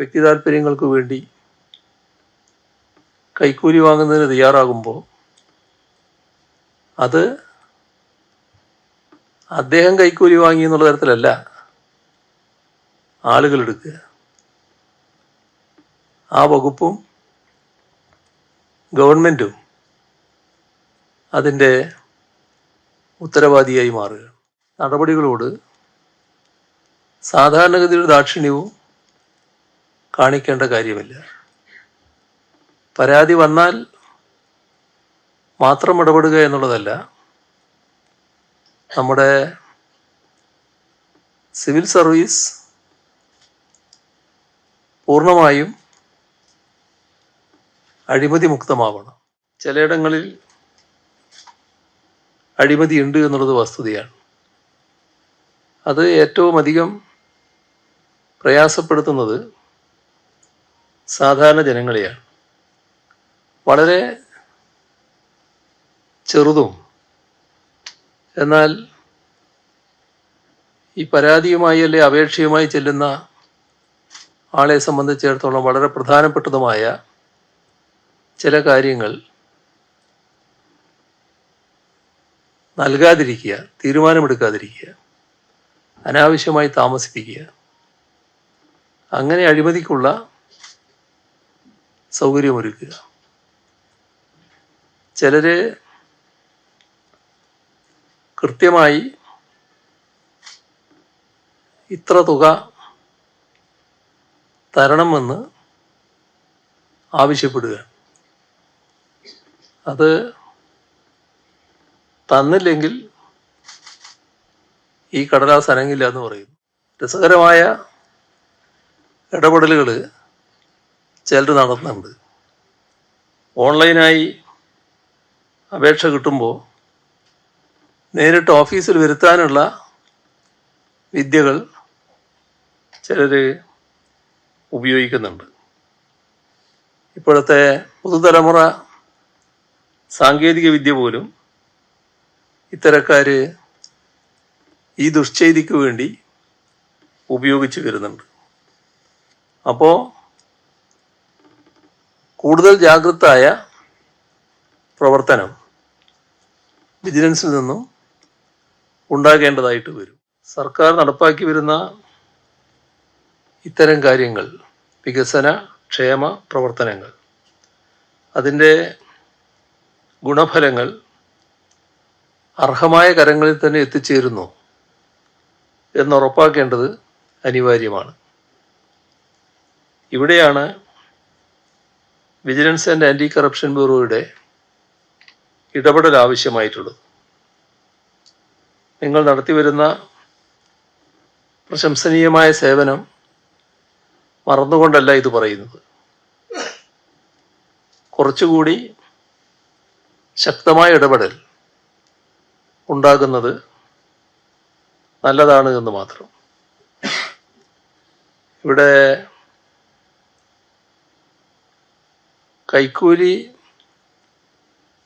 വ്യക്തി താല്പര്യങ്ങൾക്ക് വേണ്ടി കൈക്കൂലി വാങ്ങുന്നതിന് തയ്യാറാകുമ്പോൾ അത് അദ്ദേഹം കൈക്കൂലി വാങ്ങി എന്നുള്ള തരത്തിലല്ല ആളുകൾ എടുക്കുക. ആ വകുപ്പും ഗവൺമെന്റും അതിന്റെ ഉത്തരവാദിയായി മാറുക. നടപടികളോട് സാധാരണഗതിയുടെ ദാക്ഷിണ്യവും കാണിക്കേണ്ട കാര്യമില്ല. പരാതി വന്നാൽ മാത്രം ഇടപെടുക എന്നുള്ളതല്ല നമ്മുടെ സിവിൽ സർവീസ് പൂർണമായും അഴിമതി മുക്തമാവണം. ചിലയിടങ്ങളിൽ അഴിമതി ഉണ്ട് എന്നുള്ളത് വസ്തുതയാണ്. അത് ഏറ്റവും അധികം പ്രയാസപ്പെടുത്തുന്നത് സാധാരണ ജനങ്ങളെയാണ്. വളരെ ചെറുതും. എന്നാൽ ഈ പരാതിയുമായി അല്ലെ അപേക്ഷയുമായി ചെല്ലുന്ന ആളെ സംബന്ധിച്ചിടത്തോളം വളരെ പ്രധാനപ്പെട്ടതുമായ ചില കാര്യങ്ങൾ നൽകാതിരിക്കുക തീരുമാനമെടുക്കാതിരിക്കുക അനാവശ്യമായി താമസിപ്പിക്കുക അങ്ങനെ അഴിമതിക്കുള്ള സൗകര്യമൊരുക്കുക. ചിലര് കൃത്യമായി ഇത്ര തുക തരണമെന്ന് ആവശ്യപ്പെടുക. അത് തന്നില്ലെങ്കിൽ ഈ കടലാസ് അനങ്ങില്ല എന്ന് പറയുന്നു. രസകരമായ ഇടപെടലുകൾ ചിലർ നടത്തുന്നുണ്ട്. ഓൺലൈനായി അപേക്ഷ കിട്ടുമ്പോൾ നേരിട്ട് ഓഫീസിൽ വരുത്താനുള്ള വിദ്യകൾ ചിലർ ഉപയോഗിക്കുന്നുണ്ട്. ഇപ്പോഴത്തെ പുതുതലമുറ സാങ്കേതിക വിദ്യ പോലും ഇത്തരക്കാർ ഈ ദുഷ്ചെയ്തിക്ക് വേണ്ടി ഉപയോഗിച്ച് വരുന്നുണ്ട്. അപ്പോൾ കൂടുതൽ ജാഗ്രതായ പ്രവർത്തനം വിജിലൻസിൽ നിന്നും ഉണ്ടാകേണ്ടതായിട്ട് വരും. സർക്കാർ നടപ്പാക്കി വരുന്ന ഇത്തരം കാര്യങ്ങൾ വികസന ക്ഷേമ പ്രവർത്തനങ്ങൾ അതിന്റെ ഗുണഫലങ്ങൾ അർഹമായ കരങ്ങളിൽ തന്നെ എത്തിച്ചേരുന്നു എന്നുറപ്പാക്കേണ്ടത് അനിവാര്യമാണ്. ഇവിടെയാണ് വിജിലൻസ് ആൻഡ് ആന്റി കറപ്ഷൻ ബ്യൂറോയുടെ ഇടപെടൽ ആവശ്യമായിട്ടുള്ളത് നിങ്ങൾ നടത്തിവരുന്ന പ്രശംസനീയമായ സേവനം മറന്നുകൊണ്ടല്ല ഇത് പറയുന്നത്. കുറച്ചുകൂടി ശക്തമായ ഇടപെടൽ ഉണ്ടാകുന്നത് നല്ലതാണ് എന്ന് മാത്രം. ഇവിടെ കൈക്കൂലി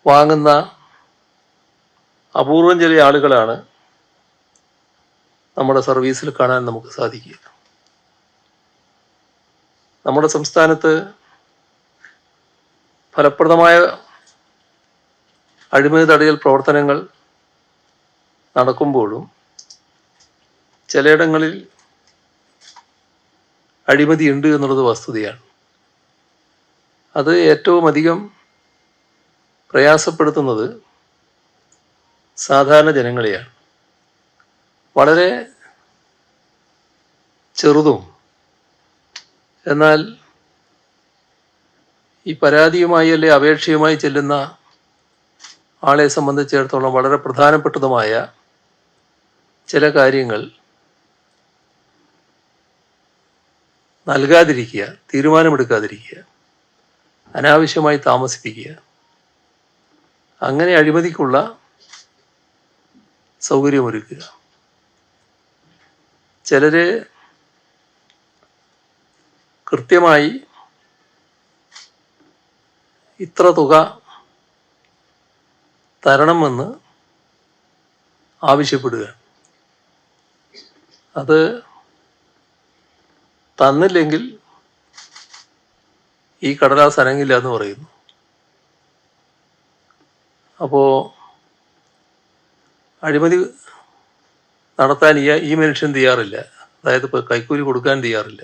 വാങ്ങുന്ന അപൂർവം ചില ആളുകളാണ് നമ്മുടെ സർവീസിൽ കാണാൻ നമുക്ക് സാധിക്കുക. നമ്മുടെ സംസ്ഥാനത്ത് ഫലപ്രദമായ അഴിമതി തടയൽ പ്രവർത്തനങ്ങൾ നടക്കുമ്പോഴും ചിലയിടങ്ങളിൽ അഴിമതി ഉണ്ട് എന്നുള്ളത് വസ്തുതയാണ്. അത് ഏറ്റവും അധികം പ്രയാസപ്പെടുത്തുന്നത് സാധാരണ ജനങ്ങളെയാണ്. വളരെ ചെറുതും. എന്നാൽ ഈ പരാതിയുമായി അല്ലെ അപേക്ഷയുമായി ചെല്ലുന്ന ആളെ സംബന്ധിച്ചിടത്തോളം വളരെ പ്രധാനപ്പെട്ടതുമായ ചില കാര്യങ്ങൾ നൽകാതിരിക്കുക തീരുമാനമെടുക്കാതിരിക്കുക. അനാവശ്യമായി താമസിപ്പിക്കുക. അങ്ങനെ അഴിമതിക്കുള്ള സൗകര്യമൊരുക്കുക. ചിലര് കൃത്യമായി ഇത്ര തുക തരണമെന്ന് ആവശ്യപ്പെടുക. അത് തന്നില്ലെങ്കിൽ ഈ കടലാസ് അനങ്ങില്ല എന്ന് പറയുന്നു. അപ്പോ അഴിമതി നടത്താൻ ഈ ഈ മനുഷ്യൻ തയ്യാറില്ല. അതായത് ഇപ്പോൾ കൈക്കൂലി കൊടുക്കാൻ തയ്യാറില്ല.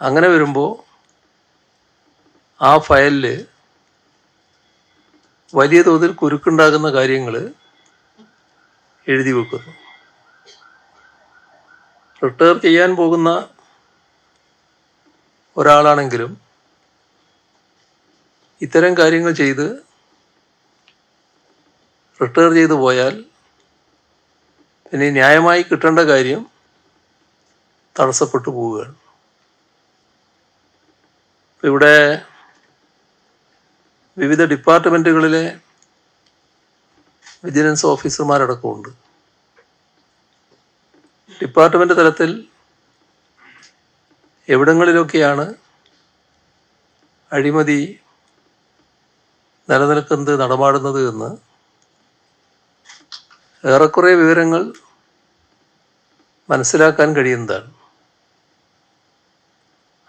അങ്ങനെ വരുമ്പോൾ ആ ഫയലിൽ വലിയ തോതിൽ കുരുക്കുണ്ടാകുന്ന കാര്യങ്ങൾ എഴുതി വെക്കുന്നു. റിട്ടയർ ചെയ്യാൻ പോകുന്ന ഒരാളാണെങ്കിലും ഇത്തരം കാര്യങ്ങൾ ചെയ്ത് റിട്ടയർ ചെയ്തു പോയാൽ പിന്നെ ന്യായമായി കിട്ടേണ്ട കാര്യം തടസ്സപ്പെട്ടു പോവുകയാണ്. ഇവിടെ വിവിധ ഡിപ്പാർട്ട്മെന്റുകളിലെ വിജിലൻസ് ഓഫീസർമാരടക്കമുണ്ട്. ഡിപ്പാർട്ട്മെന്റ് തലത്തിൽ എവിടങ്ങളിലൊക്കെയാണ് അഴിമതി നിലനിൽക്കുന്നത് നടപാടുന്നത് എന്ന് ഏറെക്കുറെ വിവരങ്ങൾ മനസ്സിലാക്കാൻ കഴിയുന്നതാണ്.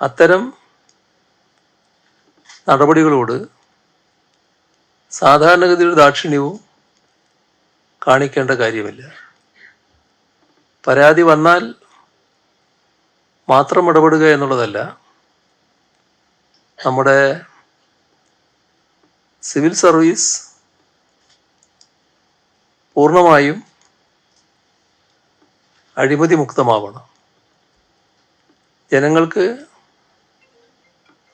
അത്തരം നടപടികളോട് സാധാരണഗതിയിൽ ദാക്ഷിണ്യവും കാണിക്കേണ്ട കാര്യമില്ല. പരാതി വന്നാൽ മാത്രം ഇടപെടുക എന്നുള്ളതല്ല. നമ്മുടെ സിവിൽ സർവീസ് പൂർണമായും അഴിമതി മുക്തമാവണം ജനങ്ങൾക്ക്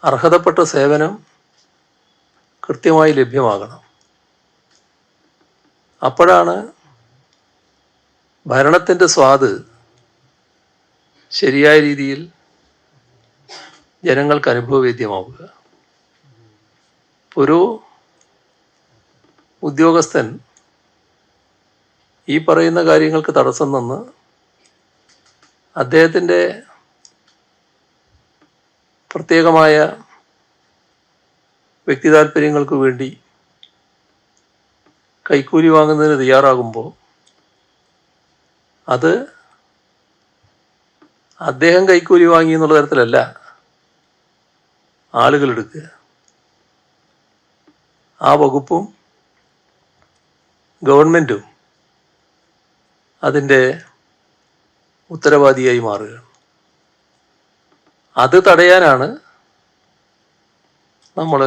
അർഹതപ്പെട്ട സേവനം കൃത്യമായി ലഭ്യമാകണം. അപ്പോഴാണ് ഭരണത്തിന്റെ സ്വാദ് ശരിയായ രീതിയിൽ ജനങ്ങൾക്ക് അനുഭവവേദ്യമാവുക. ഒരു ഉദ്യോഗസ്ഥൻ ഈ പറയുന്ന കാര്യങ്ങൾക്ക് തടസ്സം നിന്ന് അദ്ദേഹത്തിന്റെ പ്രത്യേകമായ വ്യക്തി താല്പര്യങ്ങൾക്ക് വേണ്ടി കൈക്കൂലി വാങ്ങുന്നതിന് തയ്യാറാകുമ്പോൾ അത് അദ്ദേഹം കൈക്കൂലി വാങ്ങി എന്നുള്ള തരത്തിലല്ല. ആളുകൾ എടുക്കുക. ആ വകുപ്പും ഗവൺമെന്റും അതിന്റെ ഉത്തരവാദിയായി മാറുക. അത് തടയാനാണ് നമ്മൾ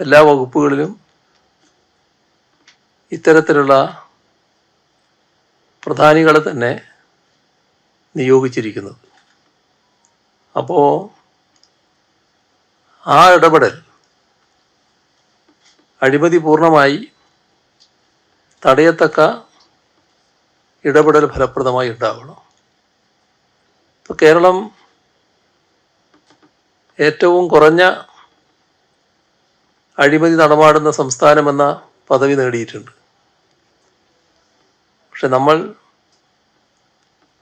എല്ലാ വകുപ്പുകളിലും ഇത്തരത്തിലുള്ള പ്രധാനികളെ തന്നെ നിയോഗിച്ചിരിക്കുന്നത്. അപ്പോൾ ആ ഇടപെടൽ അഴിമതി പൂർണമായി തടയത്തക്ക ഇടപെടൽ ഫലപ്രദമായി ഉണ്ടാവണം. ഇപ്പോൾ കേരളം ഏറ്റവും കുറഞ്ഞ അഴിമതി നടമാടുന്ന സംസ്ഥാനമെന്ന പദവി നേടിയിട്ടുണ്ട്. പക്ഷെ നമ്മൾ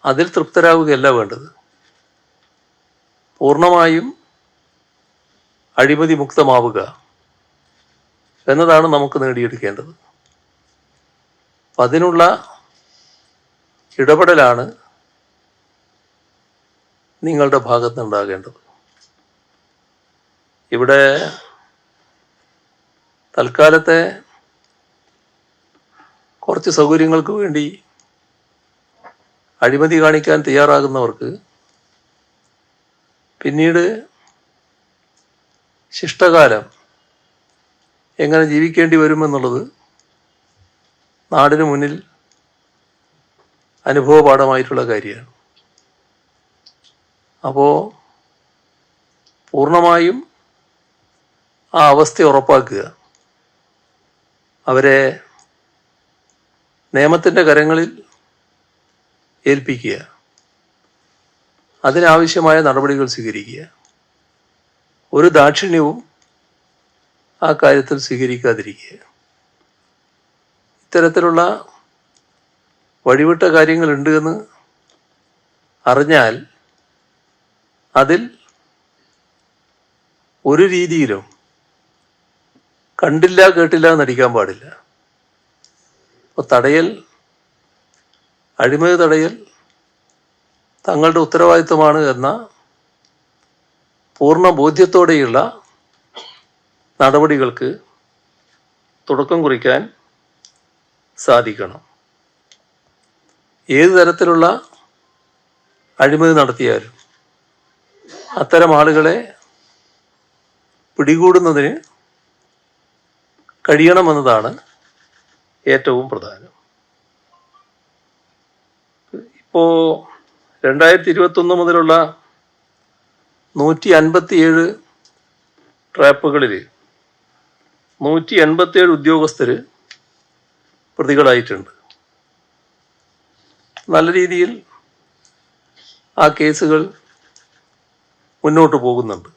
അതിൽ തൃപ്തരാകുകയല്ല വേണ്ടത്. പൂർണമായും അഴിമതി മുക്തമാവുക എന്നതാണ് നമുക്ക് നേടിയെടുക്കേണ്ടത്. അപ്പം അതിനുള്ള ഇടപെടലാണ് നിങ്ങളുടെ ഭാഗത്തുണ്ടാകേണ്ടത് ഇവിടെ തൽക്കാലത്തെ കുറച്ച് സൗകര്യങ്ങൾക്ക് വേണ്ടി അഴിമതി കാണിക്കാൻ തയ്യാറാകുന്നവർക്ക് പിന്നീട് ശിഷ്ടകാലം എങ്ങനെ ജീവിക്കേണ്ടി വരുമെന്നുള്ളത് നാടിന് മുന്നിൽ അനുഭവപാഠമായിട്ടുള്ള കാര്യമാണ്. അപ്പോൾ പൂർണമായും ആ അവസ്ഥ ഉറപ്പാക്കുക. അവരെ നിയമത്തിന്റെ കരങ്ങളിൽ ഏൽപ്പിക്കുക. അതിനാവശ്യമായ നടപടികൾ സ്വീകരിക്കുക. ഒരു ദാക്ഷിണ്യവും ആ കാര്യത്തിൽ സ്വീകരിക്കാതിരിക്കുക. ഇത്തരത്തിലുള്ള വഴിവിട്ട കാര്യങ്ങളുണ്ട് എന്ന് അറിഞ്ഞാൽ അതിൽ ഒരു രീതിയിലും കണ്ടില്ല കേട്ടില്ല നടിക്കാൻ പാടില്ല. അപ്പോൾ തടയൽ അഴിമതി തടയൽ തങ്ങളുടെ ഉത്തരവാദിത്വമാണ് എന്ന പൂർണ ബോധ്യത്തോടെയുള്ള നടപടികൾക്ക് തുടക്കം കുറിക്കാൻ സാധിക്കണം. ഏത് തരത്തിലുള്ള അഴിമതി നടത്തിയാലും അത്തരം ആളുകളെ പിടികൂടുന്നതിന് കഴിയണമെന്നതാണ് ഏറ്റവും പ്രധാനം. ഇപ്പോൾ രണ്ടായിരത്തി ഇരുപത്തൊന്ന് മുതലുള്ള നൂറ്റി അൻപത്തിയേഴ് ട്രാപ്പുകളിൽ നൂറ്റി എൺപത്തിയേഴ് ഉദ്യോഗസ്ഥർ പ്രതികളായിട്ടുണ്ട്. നല്ല രീതിയിൽ ആ കേസുകൾ മുന്നോട്ട് പോകുന്നുണ്ട്.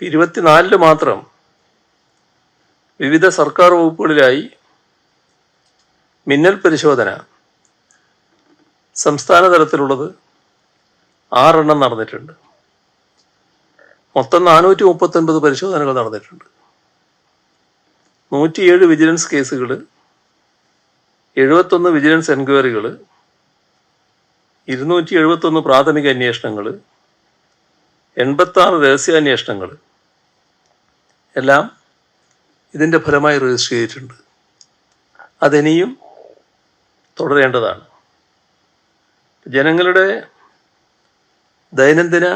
ഇരുപത്തിനാലിൽ മാത്രം വിവിധ സർക്കാർ വകുപ്പുകളിലായി മിന്നൽ പരിശോധന സംസ്ഥാന തലത്തിലുള്ളത് ആറെണ്ണം നടന്നിട്ടുണ്ട്. മൊത്തം നാനൂറ്റി മുപ്പത്തൊൻപത് പരിശോധനകൾ നടന്നിട്ടുണ്ട്. നൂറ്റിയേഴ് വിജിലൻസ് കേസുകൾ എഴുപത്തൊന്ന് വിജിലൻസ് എൻക്വയറികൾ ഇരുന്നൂറ്റി എഴുപത്തൊന്ന് പ്രാഥമിക അന്വേഷണങ്ങൾ എൺപത്താറ് രഹസ്യാന്വേഷണങ്ങൾ എല്ലാം ഇതിന്റെ ഫലമായി രജിസ്റ്റർ ചെയ്തിട്ടുണ്ട്. അതിനിയും തുടരേണ്ടതാണ്. ജനങ്ങളുടെ ദൈനംദിന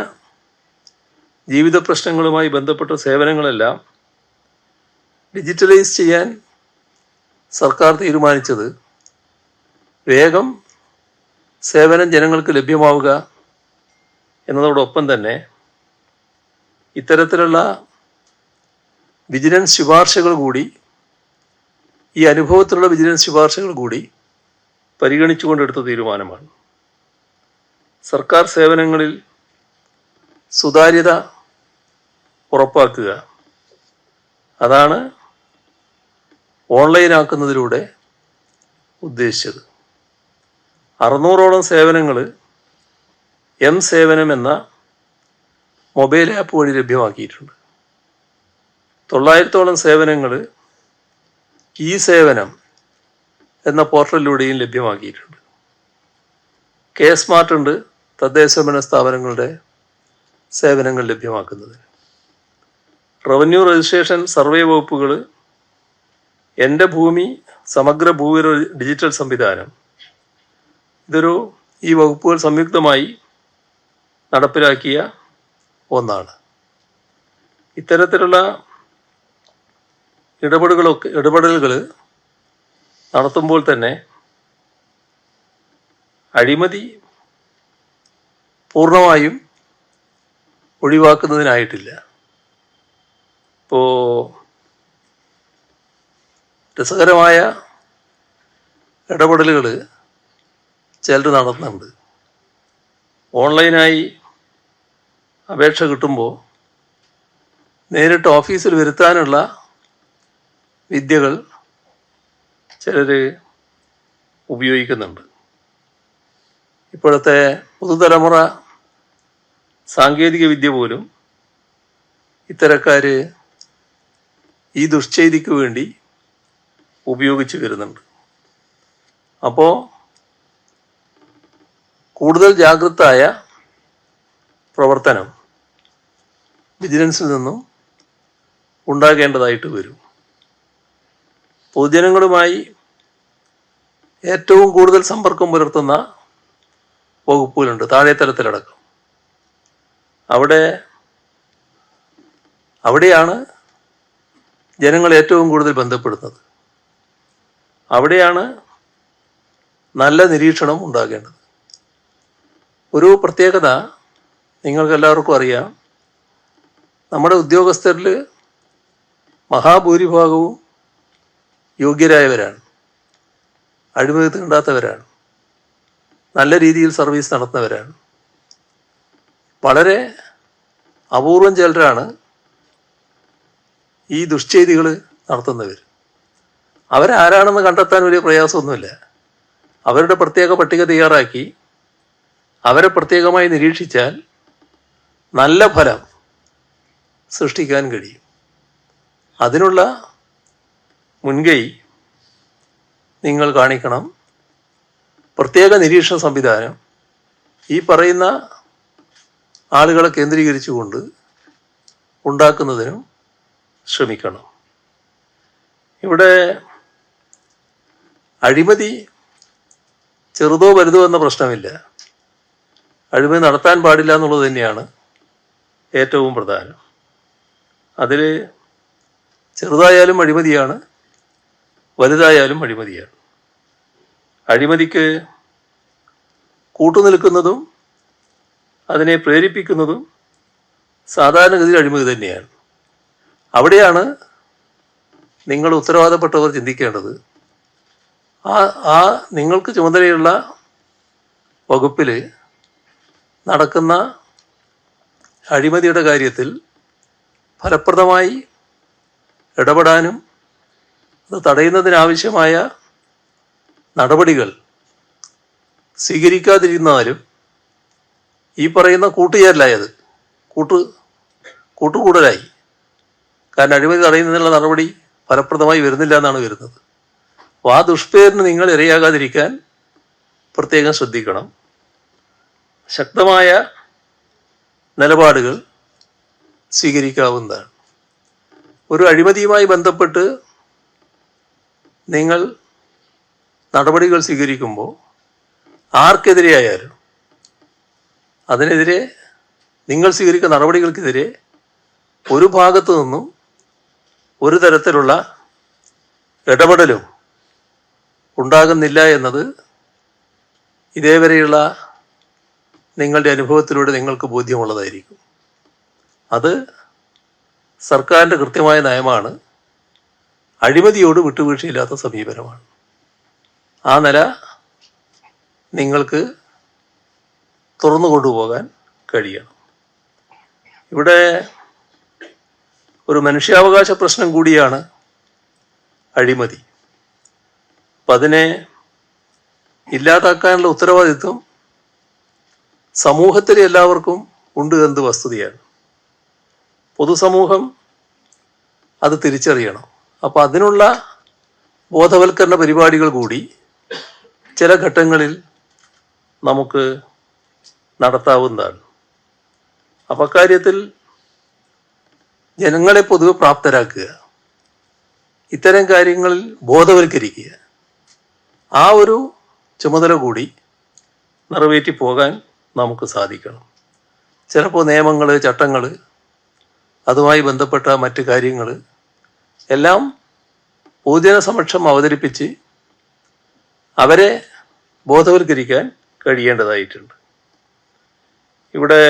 ജീവിത പ്രശ്നങ്ങളുമായി ബന്ധപ്പെട്ട സേവനങ്ങളെല്ലാം ഡിജിറ്റലൈസ് ചെയ്യാൻ സർക്കാർ തീരുമാനിച്ചത് വേഗം സേവനം ജനങ്ങൾക്ക് ലഭ്യമാവുക എന്നതോടൊപ്പം തന്നെ ഇത്തരത്തിലുള്ള വിജിലൻസ് ശുപാർശകൾ കൂടി ഈ അനുഭവത്തിലുള്ള വിജിലൻസ് ശുപാർശകൾ കൂടി പരിഗണിച്ചുകൊണ്ടെടുത്ത തീരുമാനമാണ്. സർക്കാർ സേവനങ്ങളിൽ സുതാര്യത ഉറപ്പാക്കുക. അതാണ് ഓൺലൈനാക്കുന്നതിലൂടെ ഉദ്ദേശിച്ചത്. അറുന്നൂറോളം സേവനങ്ങൾ എം സേവനം എന്ന മൊബൈൽ ആപ്പ് വഴി ലഭ്യമാക്കിയിട്ടുണ്ട്. തൊള്ളായിരത്തോളം സേവനങ്ങൾ ഇ സേവനം എന്ന പോർട്ടലിലൂടെയും ലഭ്യമാക്കിയിട്ടുണ്ട്. കെ സ്മാർട്ട് ഉണ്ട്. തദ്ദേശഭരണ സ്ഥാപനങ്ങളുടെ സേവനങ്ങൾ ലഭ്യമാക്കുന്നത്. റവന്യൂ രജിസ്ട്രേഷൻ സർവേ വകുപ്പുകൾ എന്റെ ഭൂമി സമഗ്ര ഭൂവിര ഡിജിറ്റൽ സംവിധാനം ഇതൊരു ഈ വകുപ്പുകൾ സംയുക്തമായി നടപ്പിലാക്കിയ ഒന്നാണ്. ഇത്തരത്തിലുള്ള ഇടപെടലുകളൊക്കെ ഇടപെടലുകൾ നടത്തുമ്പോൾ തന്നെ അഴിമതി പൂർണമായും ഒഴിവാക്കുന്നതിനായിട്ടില്ല. ഇപ്പോൾ രസകരമായ ഇടപെടലുകൾ ചിലർ നടത്തുന്നുണ്ട്. ഓൺലൈനായി അപേക്ഷ കിട്ടുമ്പോൾ നേരിട്ട് ഓഫീസിൽ വരുത്താനുള്ള വിദ്യകൾ ചിലർ ഉപയോഗിക്കുന്നുണ്ട്. ഇപ്പോഴത്തെ പുതുതലമുറ സാങ്കേതിക വിദ്യ പോലും ഇത്തരക്കാർ ഈ ദുഷ്ചെയ്തിക്ക് വേണ്ടി ഉപയോഗിച്ച് വരുന്നുണ്ട്. അപ്പോൾ കൂടുതൽ ജാഗ്രതായ പ്രവർത്തനം വിജിലൻസിൽ നിന്നും ഉണ്ടാകേണ്ടതായിട്ട് വരും. പൊതുജനങ്ങളുമായി ഏറ്റവും കൂടുതൽ സമ്പർക്കം പുലർത്തുന്ന വകുപ്പുകളുണ്ട് താഴെത്തലത്തിലടക്കം. അവിടെ അവിടെയാണ് ജനങ്ങൾ ഏറ്റവും കൂടുതൽ ബന്ധപ്പെടുന്നത്. അവിടെയാണ് നല്ല നിരീക്ഷണം ഉണ്ടാകേണ്ടത്. ഒരു പ്രത്യേകത നിങ്ങൾക്ക് എല്ലാവർക്കും അറിയാം. നമ്മുടെ ഉദ്യോഗസ്ഥരിൽ മഹാഭൂരിഭാഗവും യോഗ്യരായവരാണ്. അഴിമതി തീണ്ടാത്തവരാണ് നല്ല രീതിയിൽ സർവീസ് നടത്തുന്നവരാണ്. വളരെ അപൂർവം ചിലരാണ് ഈ ദുഷ്ചെയ്തികൾ നടത്തുന്നവർ. അവരാരാണെന്ന് കണ്ടെത്താൻ വലിയ പ്രയാസമൊന്നുമില്ല. അവരുടെ പ്രത്യേക പട്ടിക തയ്യാറാക്കി അവരെ പ്രത്യേകമായി നിരീക്ഷിച്ചാൽ നല്ല ഫലം സൃഷ്ടിക്കാൻ കഴിയും. അതിനുള്ള മുൻകൈ നിങ്ങൾ കാണിക്കണം. പ്രത്യേക നിരീക്ഷണ സംവിധാനം. ഈ പറയുന്ന ആളുകളെ കേന്ദ്രീകരിച്ചുകൊണ്ട് ഉണ്ടാക്കുന്നതിനും ശ്രമിക്കണം. ഇവിടെ അഴിമതി ചെറുതോ വലുതോ എന്ന പ്രശ്നമില്ല. അഴിമതി നടത്താൻ പാടില്ല എന്നുള്ളത് തന്നെയാണ് ഏറ്റവും പ്രധാനം. അതിൽ ചെറുതായാലും അഴിമതിയാണ് വലുതായാലും അഴിമതിയാണ്. അഴിമതിക്ക് കൂട്ടുനിൽക്കുന്നതും അതിനെ പ്രേരിപ്പിക്കുന്നതും സാധാരണഗതിയിൽ അഴിമതി തന്നെയാണ്. അവിടെയാണ് നിങ്ങൾ ഉത്തരവാദപ്പെട്ടവർ ചിന്തിക്കേണ്ടത്. ആ ആ നിങ്ങൾക്ക് ചുമതലയുള്ള വകുപ്പിൽ നടക്കുന്ന അഴിമതിയുടെ കാര്യത്തിൽ ഫലപ്രദമായി ഇടപെടാനും അത് തടയുന്നതിനാവശ്യമായ നടപടികൾ സ്വീകരിക്കാതിരുന്നാലും ഈ പറയുന്ന കൂട്ടുചേരലായത് കൂട്ട് കൂട്ടുകൂടലായി കാരണം അഴിമതി തടയുന്നതിനുള്ള നടപടി ഫലപ്രദമായി വരുന്നില്ല എന്നാണ് വരുന്നത്. അപ്പോൾ ആ ദുഷ്പേരിന് നിങ്ങൾ ഇരയാകാതിരിക്കാൻ പ്രത്യേകം ശ്രദ്ധിക്കണം. ശക്തമായ നിലപാടുകൾ സ്വീകരിക്കാവുന്നതാണ്. ഒരു അഴിമതിയുമായി ബന്ധപ്പെട്ട് നിങ്ങൾ നടപടികൾ സ്വീകരിക്കുമ്പോൾ ആർക്കെതിരെയായാലും അതിനെതിരെ നിങ്ങൾ സ്വീകരിക്കുന്ന നടപടികൾക്കെതിരെ ഒരു ഭാഗത്തു നിന്നും ഒരു തരത്തിലുള്ള ഇടപെടലും ഉണ്ടാകുന്നില്ല എന്നത് ഇതേവരെയുള്ള നിങ്ങളുടെ അനുഭവത്തിലൂടെ നിങ്ങൾക്ക് ബോധ്യമുള്ളതായിരിക്കും. അത് സർക്കാരിന്റെ കൃത്യമായ നയമാണ്. അഴിമതിയോട് വിട്ടുവീഴ്ചയില്ലാത്ത സമീപനമാണ്. ആ നില നിങ്ങൾക്ക് തുറന്നു കൊണ്ടുപോകാൻ കഴിയണം. ഇവിടെ ഒരു മനുഷ്യാവകാശ പ്രശ്നം കൂടിയാണ് അഴിമതി. അപ്പം അതിനെ ഇല്ലാതാക്കാനുള്ള ഉത്തരവാദിത്വം സമൂഹത്തിലെ എല്ലാവർക്കും ഉണ്ട് എന്ത് വസ്തുതയാണ്. പൊതുസമൂഹം അത് തിരിച്ചറിയണം. അപ്പോൾ അതിനുള്ള ബോധവൽക്കരണ പരിപാടികൾ കൂടി ചില ഘട്ടങ്ങളിൽ നമുക്ക് നടത്താവുന്നതാണ്. അപ്പം അക്കാര്യത്തിൽ ജനങ്ങളെ പൊതുവെ പ്രാപ്തരാക്കുക ഇത്തരം കാര്യങ്ങളിൽ ബോധവൽക്കരിക്കുക ആ ഒരു ചുമതല കൂടി നിറവേറ്റി പോകാൻ നമുക്ക് സാധിക്കണം. ചിലപ്പോൾ നിയമങ്ങൾ ചട്ടങ്ങൾ അതുമായി ബന്ധപ്പെട്ട മറ്റു കാര്യങ്ങൾ എല്ലാം പൊതുജന സമക്ഷം അവതരിപ്പിച്ച് അവരെ ബോധവൽക്കരിക്കാൻ കഴിയേണ്ടതായിട്ടുണ്ട്. ഇവിടെ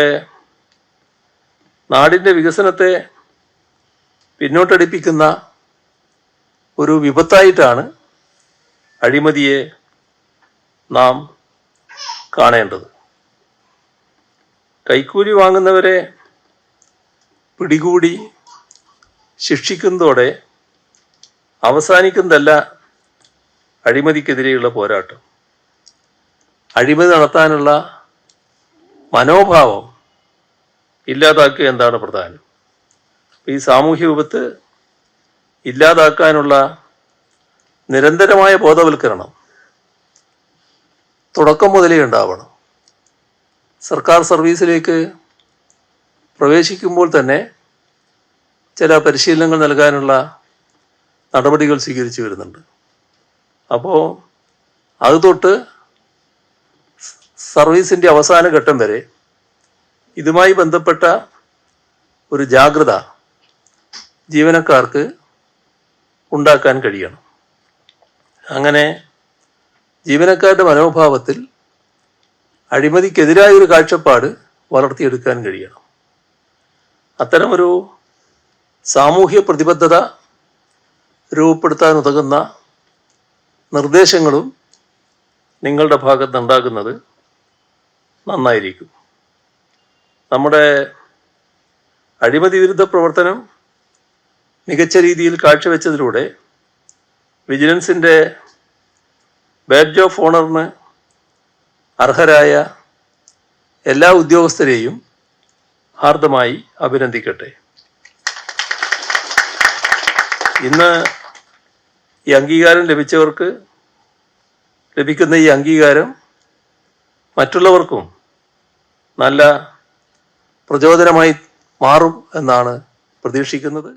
നാടിന്റെ വികസനത്തെ പിന്നോട്ടടിപ്പിക്കുന്ന ഒരു വിപത്തായിട്ടാണ് അഴിമതിയെ നാം കാണേണ്ടത്. കൈക്കൂലി വാങ്ങുന്നവരെ പിടികൂടി ശിക്ഷിക്കുന്നതോടെ അവസാനിക്കുന്നതല്ല അഴിമതിക്കെതിരെയുള്ള പോരാട്ടം. അഴിമതി നടത്താനുള്ള മനോഭാവം ഇല്ലാതാക്കുക എന്താണ് പ്രധാനം? ഈ സാമൂഹ്യ വിപത്ത് ഇല്ലാതാക്കാനുള്ള നിരന്തരമായ ബോധവൽക്കരണം തുടക്കം മുതലേ ഉണ്ടാവണം. സർക്കാർ സർവീസിലേക്ക് പ്രവേശിക്കുമ്പോൾ തന്നെ ചില പരിശീലനങ്ങൾ നൽകാനുള്ള നടപടികൾ സ്വീകരിച്ചു വരുന്നുണ്ട്. അപ്പോൾ അത് തൊട്ട് സർവീസിന്റെ അവസാന ഘട്ടം വരെ ഇതുമായി ബന്ധപ്പെട്ട ഒരു ജാഗ്രത ജീവനക്കാർക്ക് ഉണ്ടാക്കാൻ കഴിയണം. അങ്ങനെ ജീവനക്കാരുടെ മനോഭാവത്തിൽ അഴിമതിക്കെതിരായ ഒരു കാഴ്ചപ്പാട് വളർത്തിയെടുക്കാൻ കഴിയണം. അത്തരമൊരു സാമൂഹ്യ പ്രതിബദ്ധത രൂപപ്പെടുത്താൻ ഉതകുന്ന നിർദ്ദേശങ്ങളും നിങ്ങളുടെ ഭാഗത്ത് ഉണ്ടാകുന്നത് നന്നായിരിക്കും. നമ്മുടെ അഴിമതി വിരുദ്ധ പ്രവർത്തനം മികച്ച രീതിയിൽ കാഴ്ചവെച്ചതിലൂടെ വിജിലൻസിന്റെ ബാഡ്ജ് ഓഫ് ഓണറിന് അർഹരായ എല്ലാ ഉദ്യോഗസ്ഥരെയും ഹാർദമായി അഭിനന്ദിക്കട്ടെ. ഇന്ന് ഈ അംഗീകാരം ലഭിച്ചവർക്ക് ലഭിക്കുന്ന ഈ അംഗീകാരം മറ്റുള്ളവർക്കും നല്ല പ്രചോദനമായി മാറും എന്നാണ് പ്രതീക്ഷിക്കുന്നത്.